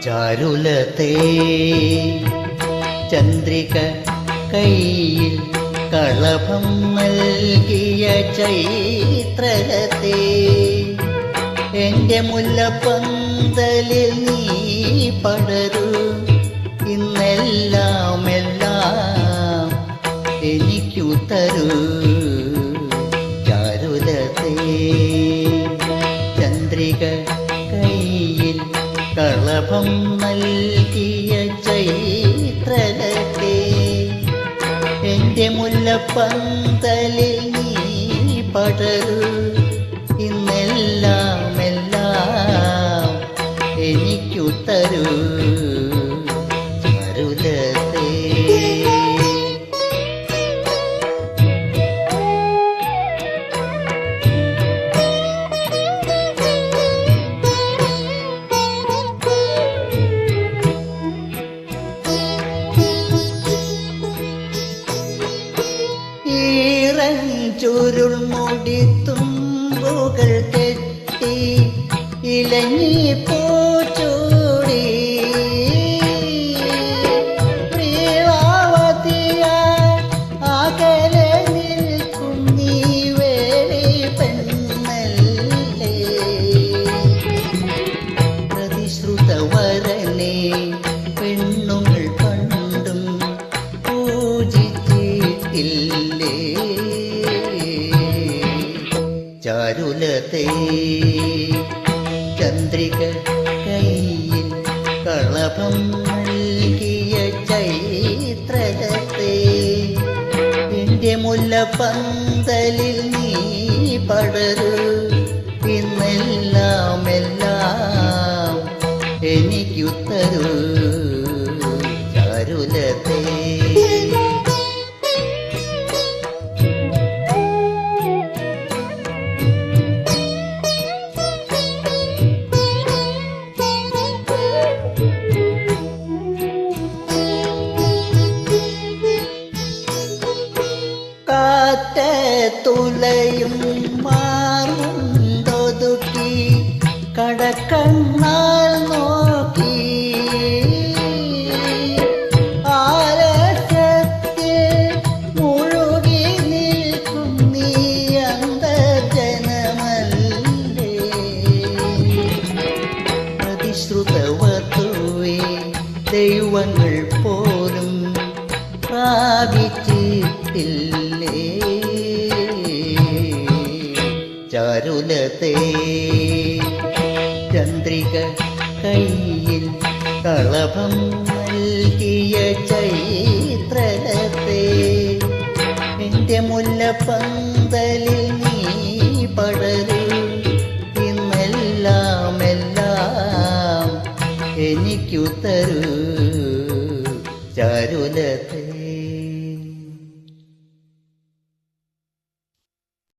ചാരുലത്തെ ചന്ദ്രിക കയ്യിൽ കളഭം നൽകിയ ചൈത്രകത്തെ എന്റെ മുല്ലപ്പന്തലിൽ നീ പടരൂ. ഇന്നെല്ലാം എല്ലാം എനിക്കു തരൂ. ചാരുലത്തെ ചന്ദ്രിക കയ്യിൽ കളഭം നൽകിയ ചൈത്രലത്തെ എന്റെ മുല്ലപ്പന്തലിൽ നീ പടരൂ. ഈറൻ ചുരുൾ മുടി തുമ്പുകൾ കെട്ടി ഇലഞ്ഞി പൂച്ചൂടി. പെണ്ണുങ്ങൾ പണ്ടും പൂജിച്ചിട്ടില്ലേ. ചാരുലത്തെ ചന്ദ്രിക കയ്യിൽ കളഭം നൽകിയ ചൈത്രകത്തെ. എന്റെ മുല്ലപ്പന്തലിൽ നീ പടരൂ തുലയും മാറുണ്ടൊതുക്കി കടക്കണ്ണാൽ നോക്കി. ദൈവങ്ങൾ പോലും പ്രാപിച്ചിട്ടില്ലേ? ചാരുലത്തെ ചന്ദ്രിക കയ്യിൽ കളഭം നൽകിയ ചൈത്രലത്തെ എന്റെ മുല്ലപ്പന്തലിൽ നീ പടരൂ ഇന്നെല്ലാം എല്ലാം എനിക്കു ചാരുലത്തെ.